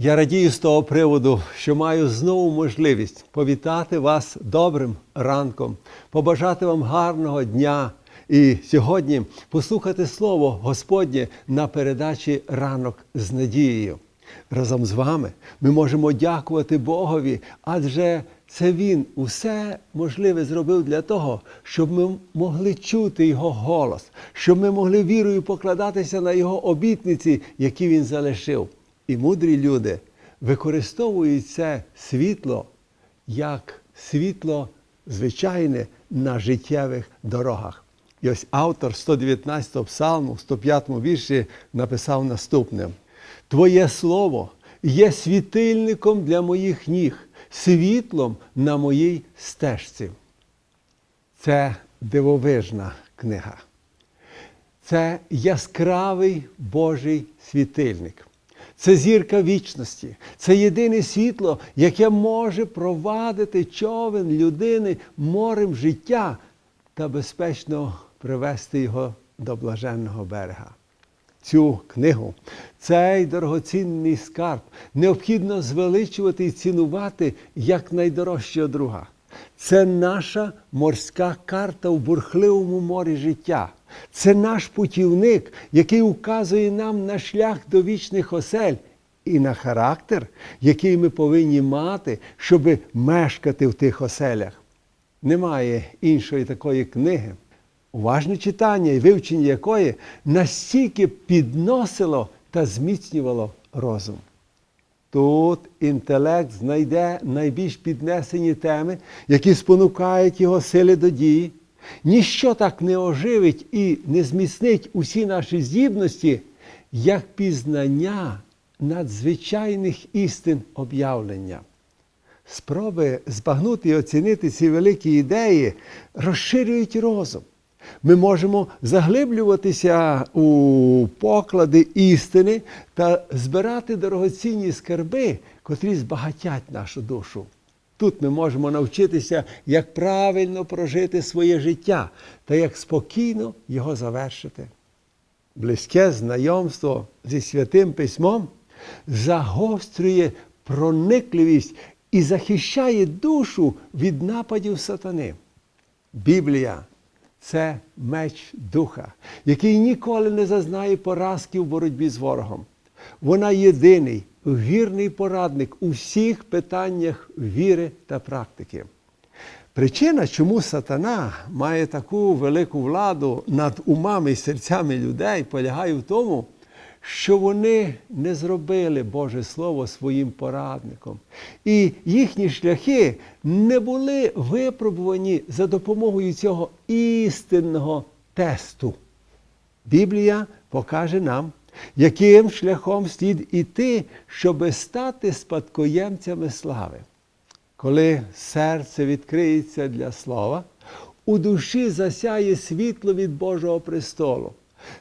Я радію з того приводу, що маю знову можливість повітати вас добрим ранком, побажати вам гарного дня і сьогодні послухати Слово Господнє на передачі Ранок з надією. Разом з вами ми можемо дякувати Богові, адже це Він усе можливе зробив для того, щоб ми могли чути Його голос, щоб ми могли вірою покладатися на Його обітниці, які Він залишив. І мудрі люди використовують це світло як світло звичайне на життєвих дорогах. І ось автор 119 псалму, 105 вірші написав наступне: Твоє слово є світильником для моїх ніг, світлом на моїй стежці. Це дивовижна книга. Це яскравий Божий світильник. Це зірка вічності, це єдине світло, яке може провадити човен людини морем життя та безпечно привести його до блаженного берега. Цю книгу, цей дорогоцінний скарб необхідно звеличувати і цінувати як найдорожчого друга. Це наша морська карта в бурхливому морі життя. Це наш путівник, який указує нам на шлях до вічних осель і на характер, який ми повинні мати, щоб мешкати в тих оселях. Немає іншої такої книги, уважне читання і вивчення якої настільки підносило та зміцнювало розум. Тут інтелект знайде найбільш піднесені теми, які спонукають його сили до дії. Ніщо так не оживить і не зміцнить усі наші здібності, як пізнання надзвичайних істин об'явлення. Спроби збагнути і оцінити ці великі ідеї розширюють розум. Ми можемо заглиблюватися у поклади істини та збирати дорогоцінні скарби, котрі збагатять нашу душу. Тут ми можемо навчитися, як правильно прожити своє життя та як спокійно його завершити. Близьке знайомство зі святим письмом загострює проникливість і захищає душу від нападів сатани. Біблія це меч духа, який ніколи не зазнає поразки в боротьбі з ворогом. Вона єдиний вірний порадник у всіх питаннях віри та практики. Причина, чому сатана має таку велику владу над умами і серцями людей, полягає в тому, що вони не зробили Боже Слово своїм порадником. І їхні шляхи не були випробувані за допомогою цього істинного тесту. Біблія покаже нам, яким шляхом слід іти, щоби стати спадкоємцями слави. Коли серце відкриється для слова, у душі засяє світло від Божого престолу.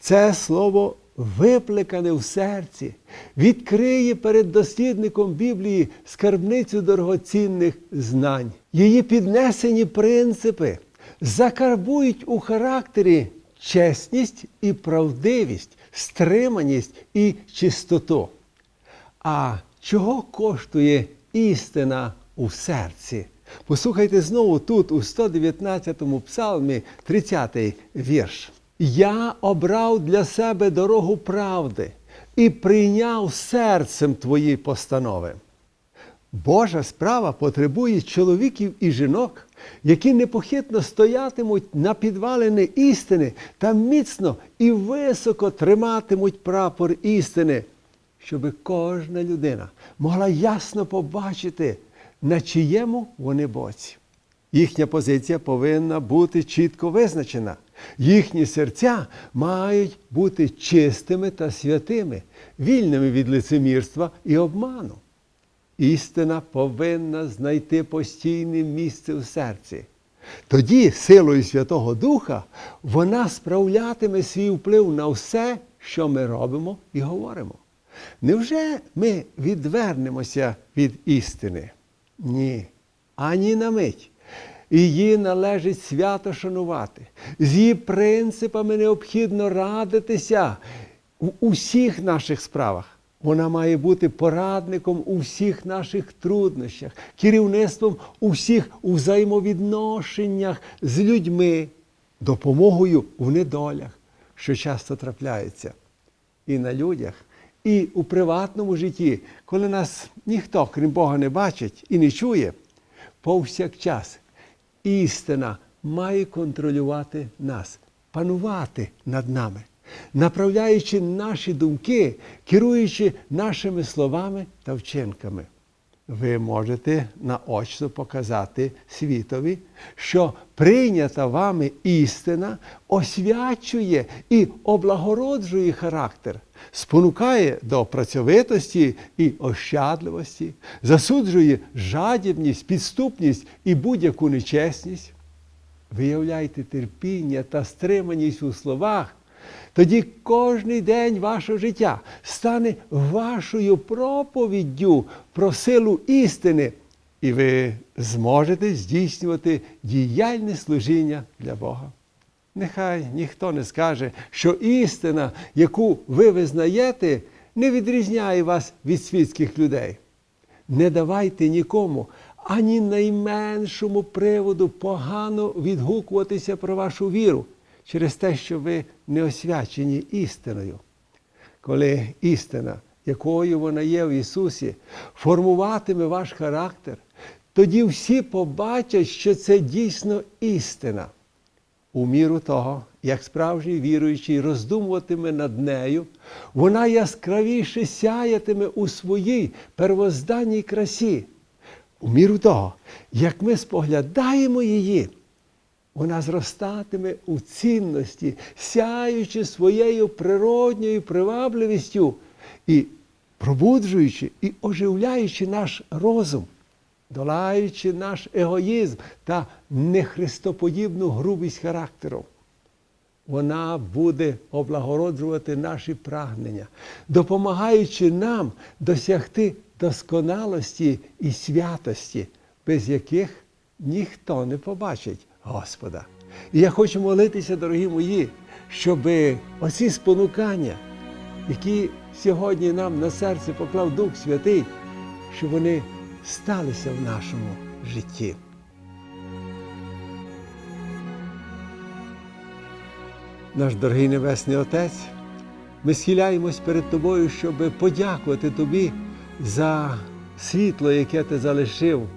Це слово виплекане в серці, відкриє перед дослідником Біблії скарбницю дорогоцінних знань. Її піднесені принципи закарбують у характері чесність і правдивість, стриманість і чистоту. А чого коштує істина у серці? Послухайте знову тут, у 119-му псалмі, 30-й вірш. Я обрав для себе дорогу правди і прийняв серцем твої постанови. Божа справа потребує чоловіків і жінок, які непохитно стоятимуть на підвалини істини та міцно і високо триматимуть прапор істини, щоб кожна людина могла ясно побачити, на чиєму вони боці. Їхня позиція повинна бути чітко визначена. Їхні серця мають бути чистими та святими, вільними від лицемірства і обману. Істина повинна знайти постійне місце в серці. Тоді, силою Святого Духа, вона справлятиме свій вплив на все, що ми робимо і говоримо. Невже ми відвернемося від істини? Ні, ані на мить. Її належить свято шанувати. З її принципами необхідно радитися у усіх наших справах. Вона має бути порадником у всіх наших труднощах, керівництвом у всіх взаємовідношеннях з людьми, допомогою в недолях, що часто трапляється і на людях, і у приватному житті, коли нас ніхто, крім Бога, не бачить і не чує, повсякчас істина має контролювати нас, панувати над нами, направляючи наші думки, керуючи нашими словами та вчинками. Ви можете наочно показати світові, що прийнята вами істина освячує і облагороджує характер, спонукає до працьовитості і ощадливості, засуджує жадібність, підступність і будь-яку нечесність. Виявляйте терпіння та стриманість у словах, тоді кожний день вашого життя стане вашою проповіддю про силу істини, і ви зможете здійснювати діяльне служіння для Бога. Нехай ніхто не скаже, що істина, яку ви визнаєте, не відрізняє вас від світських людей. Не давайте нікому ані найменшому приводу погано відгукуватися про вашу віру через те, що ви не освячені істиною. Коли істина, якою вона є в Ісусі, формуватиме ваш характер, тоді всі побачать, що це дійсно істина. У міру того, як справжній віруючий роздумуватиме над нею, вона яскравіше сяятиме у своїй первозданній красі. У міру того, як ми споглядаємо її, вона зростатиме у цінності, сяючи своєю природньою привабливістю і пробуджуючи і оживляючи наш розум, долаючи наш егоїзм та нехристоподібну грубість характеру. Вона буде облагороджувати наші прагнення, допомагаючи нам досягти досконалості і святості, без яких ніхто не побачить Господа. І я хочу молитися, дорогі мої, щоб оці спонукання, які сьогодні нам на серце поклав Дух Святий, щоб вони сталися в нашому житті. Наш дорогий Небесний Отець, ми схиляємось перед Тобою, щоб подякувати Тобі за світло, яке Ти залишив,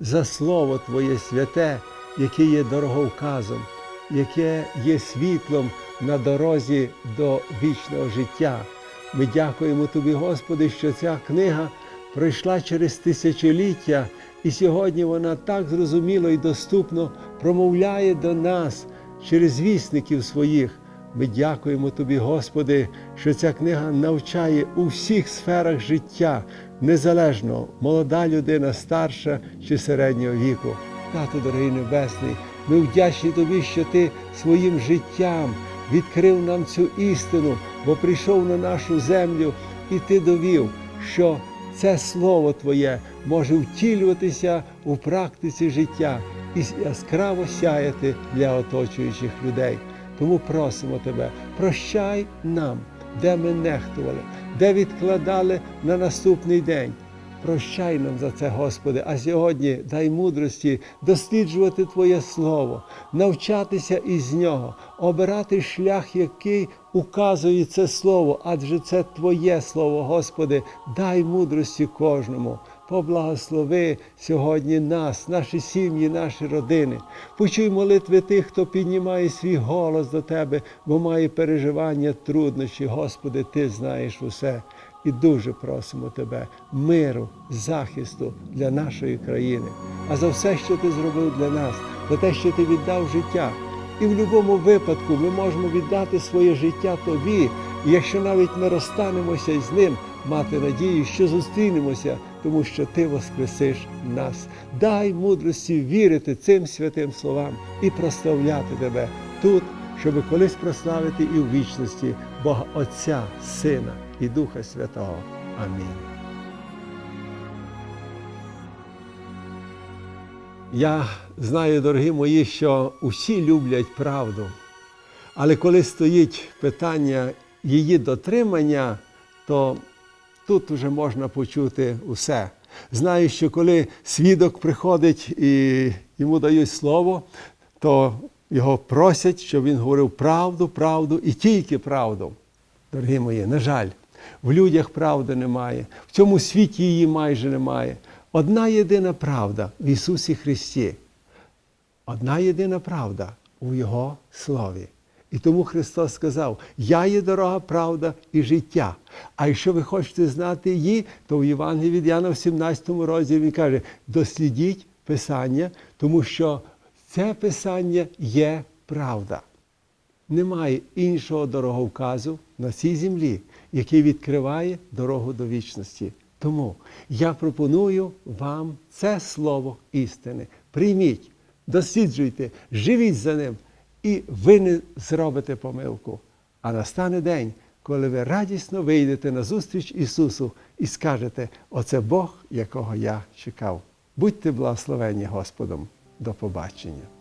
за Слово Твоє святе, яке є дороговказом, яке є світлом на дорозі до вічного життя. Ми дякуємо Тобі, Господи, що ця книга пройшла через тисячоліття, і сьогодні вона так зрозуміло і доступно промовляє до нас через вісників своїх. Ми дякуємо Тобі, Господи, що ця книга навчає у всіх сферах життя, незалежно молода людина, старша чи середнього віку. Тато, дорогий Небесний, ми вдячні Тобі, що Ти своїм життям відкрив нам цю істину, бо прийшов на нашу землю, і Ти довів, що це Слово Твоє може втілюватися у практиці життя і яскраво сяяти для оточуючих людей. Тому просимо Тебе, прощай нам, де ми нехтували, де відкладали на наступний день. Прощай нам за це, Господи, а сьогодні дай мудрості досліджувати Твоє Слово, навчатися із нього, обирати шлях, який указує це Слово, адже це Твоє Слово, Господи, дай мудрості кожному. Поблагослови сьогодні нас, наші сім'ї, наші родини. Почуй молитви тих, хто піднімає свій голос до Тебе, бо має переживання, труднощі. Господи, Ти знаєш усе. І дуже просимо Тебе миру, захисту для нашої країни, а за все, що Ти зробив для нас, за те, що Ти віддав життя. І в будь-якому випадку ми можемо віддати своє життя Тобі, і якщо навіть ми розстанемося із ним, мати надію, що зустрінемося, тому що Ти воскресиш нас. Дай мудрості вірити цим святим словам і прославляти Тебе тут, щоб колись прославити і в вічності Бога Отця, Сина і Духа Святого. Амінь. Я знаю, дорогі мої, що усі люблять правду, але коли стоїть питання її дотримання, то тут вже можна почути усе. Знаю, що коли свідок приходить і йому дають слово, то його просять, щоб він говорив правду, правду і тільки правду. Дорогі мої, на жаль, в людях правди немає, в цьому світі її майже немає. Одна єдина правда в Ісусі Христі. Одна єдина правда у Його Слові. І тому Христос сказав: Я є дорога, правда і життя. А якщо ви хочете знати її, то в Євангелії від Яна в 17 розділі він каже: дослідіть Писання, тому що це Писання є правда. Немає іншого дороговказу на цій землі, який відкриває дорогу до вічності. Тому я пропоную вам це слово істини. Прийміть, досліджуйте, живіть за ним, і ви не зробите помилку. А настане день, коли ви радісно вийдете на зустріч Ісусу і скажете: Оце Бог, якого я чекав. Будьте благословені Господом. До побачення.